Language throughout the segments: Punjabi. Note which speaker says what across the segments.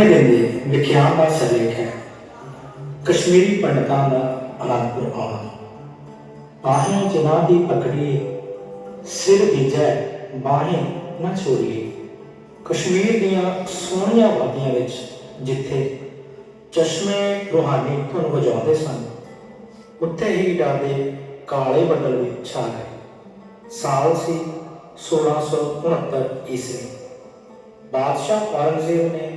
Speaker 1: 18ਵੇਂ ਦਿਨ ਵਿਖਿਆਨ ਦਾ ਸਿਰਲੇਖ ਹੈ। ਕਸ਼ਮੀਰੀ ਪੰਡਤਾਂ ਦਾ ਅਨੰਦਪੁਰ ਆਉਣਾ। ਬਾਹੀਂ ਜਿਨ੍ਹਾਂ ਦੀ ਪਕੜੀ, ਸਿਰ ਵਿਜੈ ਬਾਹੀਂ ਨਾ ਛੋੜੀਏ ਕਸ਼ਮੀਰ ਦੀਆਂ ਸੋਹਣੀਆਂ ਵਾਦੀਆਂ ਵਿੱਚ ਜਿੱਥੇ ਚਸ਼ਮੇ ਰੂਹਾਨੀ ਧੁਨ ਵਜਾਉਂਦੇ ਸਨ, ਉੱਥੇ ਹੀ ਡਰਦੇ ਕਾਲੇ ਬੱਦਲ ਵੀ ਛਾ ਗਏ। ਸਾਲ ਸੀ 1669 ਈਸਵੀ। ਬਾਦਸ਼ਾਹ ਔਰੰਗਜ਼ੇਬ ਨੇ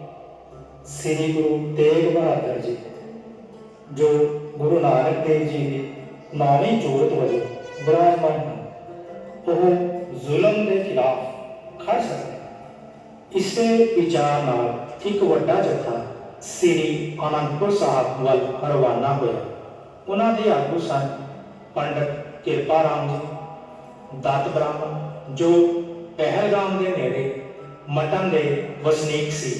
Speaker 1: ਸ੍ਰੀ ਗੁਰੂ ਤੇਗ ਬਹਾਦਰ ਜੀ, ਜੋ ਗੁਰੂ ਨਾਨਕ ਦੇਵ ਜੀ ਦੀ ਨੌਵੀਂ ਜੋਤ ਵਜੋਂ ਬਿਰਾਜਮਾਨ ਹਨ, ਉਹ ਜ਼ੁਲਮ ਦੇ ਖਿਲਾਫ ਖੜ ਸਕਦੇ ਇਸੇ ਵਿਚਾਰ ਨਾਲ ਇੱਕ ਵੱਡਾ ਜਥਾ ਸ੍ਰੀ ਅਨੰਦਪੁਰ ਸਾਹਿਬ ਵੱਲ ਰਵਾਨਾ ਹੋਇਆ। ਉਹਨਾਂ ਦੇ ਆਗੂ ਸਨ ਪੰਡਤ ਕਿਰਪਾ ਰਾਮ ਜੀ, ਦਤ ਬ੍ਰਾਹਮਣ ਜੋ ਪਹਿਲਗਾਮ ਦੇ ਨੇੜੇ ਮਟਨ ਦੇ ਵਸਨੀਕ ਸੀ।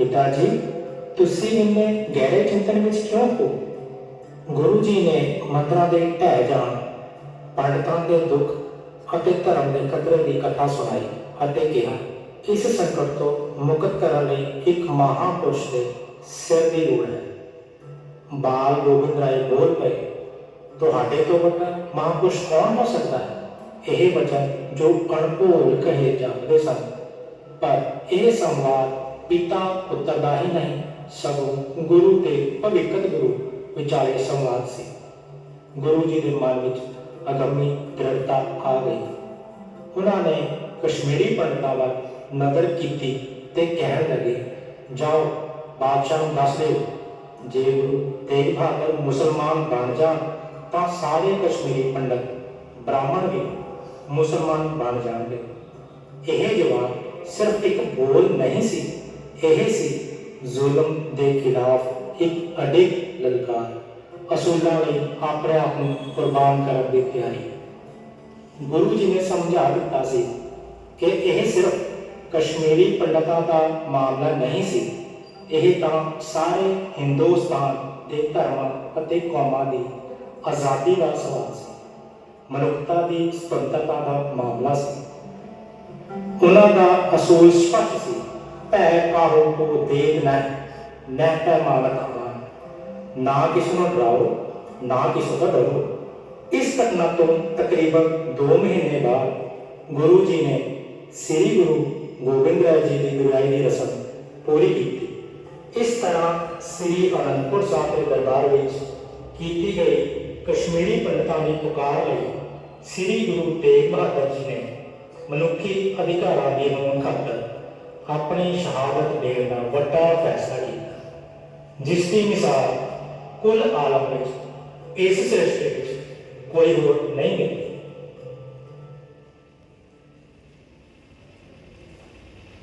Speaker 1: ਪਿਤਾ ਜੀ ਤੁਸੀਂ ਇੰਨੇ ਗਹਿਰੇ ਚਿੰਤਨ ਵਿੱਚ ਕਿਉਂ ਹੋ? ਗੁਰੂ ਜੀ ਨੇ ਮੰਦਰਾਂ ਦੇ ਢਹਿ ਜਾਣ, ਪੰਡਤਾਂ ਦੇ ਦੁੱਖ ਅਤੇ ਧਰਮ ਦੇ ਕਦਰੇ ਦੀ ਕਥਾ ਸੁਣਾਈ ਅਤੇ ਕਿਹਾ, ਇਸ ਸੰਕਟ ਤੋਂ ਮੁਕਤ ਕਰਨ ਲਈ ਇੱਕ ਮਹਾਪੁਰਸ਼ ਦੇ ਸਿਰ ਦੀ ਲੋੜ ਹੈ। ਬਾਲ ਗੋਬਿੰਦ ਰਾਏ ਬੋਲ ਪਏ, ਤੁਹਾਡੇ ਤੋਂ ਵੱਡਾ ਮਹਾਪੁਰਸ਼ ਕੌਣ ਹੋ ਸਕਦਾ ਹੈ? ਇਹ ਵਚਨ ਜੋ ਅਣਭੋਲ ਕਹੇ ਜਾਂਦੇ ਸਨ, ਪਰ ਇਹ ਸੰਵਾਦ ਪਿਤਾ ਪੁੱਤਰ ਦਾ ਹੀ ਨਹੀਂ, ਸਗੋਂ ਗੁਰੂ ਤੇ ਭਵਿੱਖਤ ਗੁਰੂ ਵਿਚਾਲੇ ਸੰਵਾਦ ਸੀ। ਗੁਰੂ ਜੀ ਦੇ ਮਨ ਵਿੱਚ ਅਗੰਮੀ ਦ੍ਰਿੜਤਾ ਆ ਗਈ। ਉਹਨਾਂ ਨੇ ਕਸ਼ਮੀਰੀ ਪੰਡਤਾਂ ਵੱਲ ਨਜ਼ਰ ਕੀਤੀ ਤੇ ਕਹਿਣ ਲੱਗੇ, ਜਾਓ, ਬਾਦਸ਼ਾਹ ਨੂੰ ਦੱਸ ਦਿਓ, ਜੇ ਗੁਰੂ ਤੇਗ ਬਹਾਦਰ ਮੁਸਲਮਾਨ ਬਣ ਜਾਣ, ਤਾਂ ਸਾਰੇ ਕਸ਼ਮੀਰੀ ਪੰਡਤ ਬ੍ਰਾਹਮਣ ਵੀ ਮੁਸਲਮਾਨ ਬਣ ਜਾਣਗੇ। ਇਹ ਜਵਾਬ ਸਿਰਫ ਇੱਕ ਬੋਲ ਨਹੀਂ ਸੀ ਇਹ ਸੀ ਜ਼ੁਲਮ ਦੇ ਖਿਲਾਫ ਇੱਕ ਅਡਿੱਗ ਲਲਕਾਰ। ਅਸੂਲਾਂ ਲਈ ਆਪਣੇ ਆਪ ਨੂੰ ਕੁਰਬਾਨ ਕਰਨ ਦੀ ਤਿਆਰੀ। ਗੁਰੂ ਜੀ ਨੇ ਸਮਝਾ ਦਿੱਤਾ ਸੀ ਕਿ ਇਹ ਸਿਰਫ ਕਸ਼ਮੀਰੀ ਪੰਡਤਾਂ ਦਾ ਮਾਮਲਾ ਨਹੀਂ ਸੀ। ਇਹ ਤਾਂ ਸਾਰੇ ਹਿੰਦੁਸਤਾਨ ਦੇ ਧਰਮਾਂ ਅਤੇ ਕੌਮਾਂ ਦੀ ਆਜ਼ਾਦੀ ਦਾ ਸਵਾਲ ਸੀ। ਮਨੁੱਖਤਾ ਦੀ ਸੁਤੰਤਰਤਾ ਦਾ ਮਾਮਲਾ ਸੀ। ਉਹਨਾਂ ਦਾ ਅਸੂਲ ਸਪਸ਼ਟ ਸੀ। ਭੈ ਕਾਹੂ ਕੋ ਦੇਖ ਨਾ ਨਹਿ ਪੈ ਮਾਲਕ ਹਮਾਨ ਨਾ ਕਿਸ ਨੂੰ ਡਰਾਓ ਨਾ ਕਿਸ ਤੋਂ ਡਰੋ ਇਸ ਘਟਨਾ ਤੋਂ ਤਕਰੀਬਨ 2 ਮਹੀਨੇ ਬਾਅਦ ਗੁਰੂ ਜੀ ਨੇ ਸ੍ਰੀ ਗੁਰੂ ਗੋਬਿੰਦ ਰਾਏ ਜੀ ਦੀ ਗੁਰਿਆਈ ਦੀ ਰਸਮ ਪੂਰੀ ਕੀਤੀ ਇਸ ਤਰ੍ਹਾਂ ਸ੍ਰੀ ਅਨੰਦਪੁਰ ਸਾਹਿਬ ਦੇ ਦਰਬਾਰ ਵਿੱਚ ਕੀਤੀ ਗਈ ਕਸ਼ਮੀਰੀ ਪੰਡਤਾਂ ਦੀ ਪੁਕਾਰ ਲਈ ਸ੍ਰੀ ਗੁਰੂ ਤੇਗ ਬਹਾਦਰ ਜੀ ਨੇ ਮਨੁੱਖੀ ਅਧਿਕਾਰਾਂ ਦੀ ਹੋਣ ਖਾਤਰ ਆਪਣੀ ਸ਼ਹਾਦਤ ਦੇਣ ਦਾ ਵੱਡਾ ਫੈਸਲਾ ਕੀਤਾ, ਜਿਸ ਦੀ ਮਿਸਾਲ ਕੁੱਲ ਆਲਮ ਵਿੱਚ, ਇਸ ਸ੍ਰਿਸ਼ਟੀ ਵਿੱਚ ਕੋਈ ਹੋਰ ਨਹੀਂ ਮਿਲਦੀ